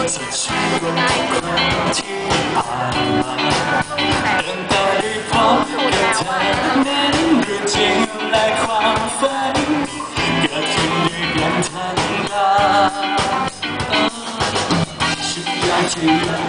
ที่ชีวิตใที่ผ่านมาตั้งแร้พบกับเธอนั้นเรื่จริงแลความฝันกิดขึ้นด้ยันทันตาฉันอยากจะ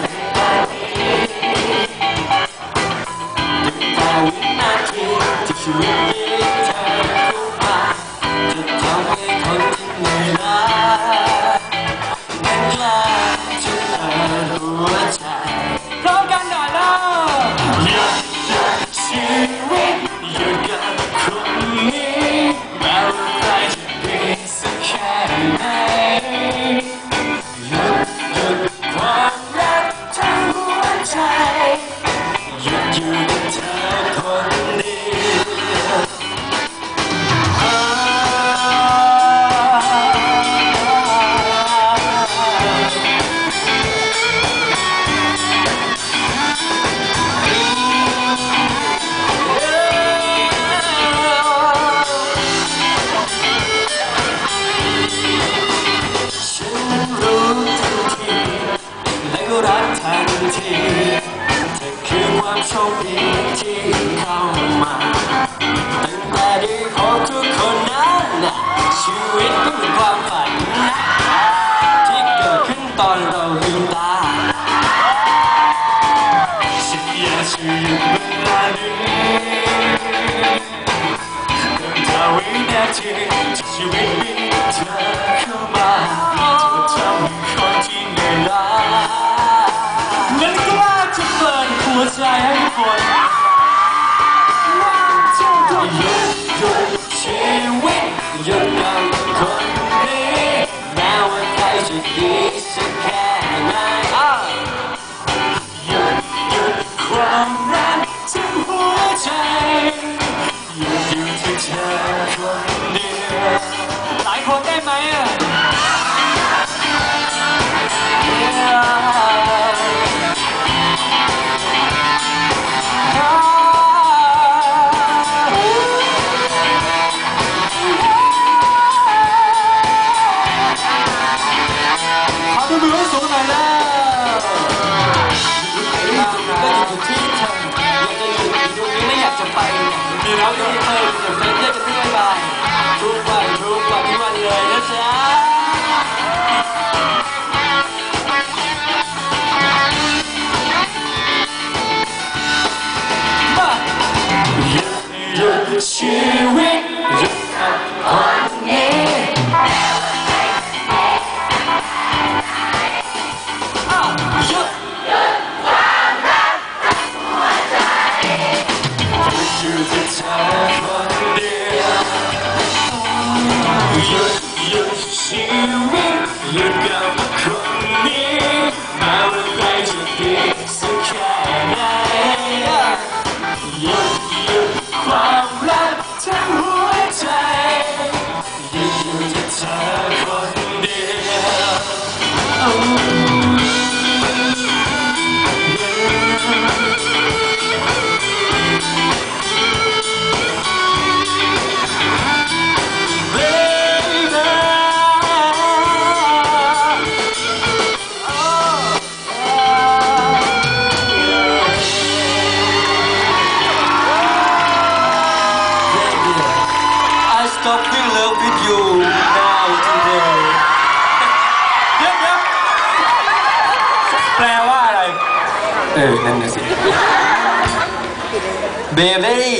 ที่เข้ามาตั้งแต่ได้พบทุกคนนั้นชีวิตก็เหมืนความฝันนะที่เกิดขึ้นตอนเราลืมตาฉันอยากจะหยุดเวลานี้เดินอางวินาทีที่ชีวิตมีเธอเข้ามาเธอทำให้คนที่เหนื่อยล้าอนกล้าจะเปิดหัวใจให้คน piece of I? Ah. You, you crumble. Cheering, Baby!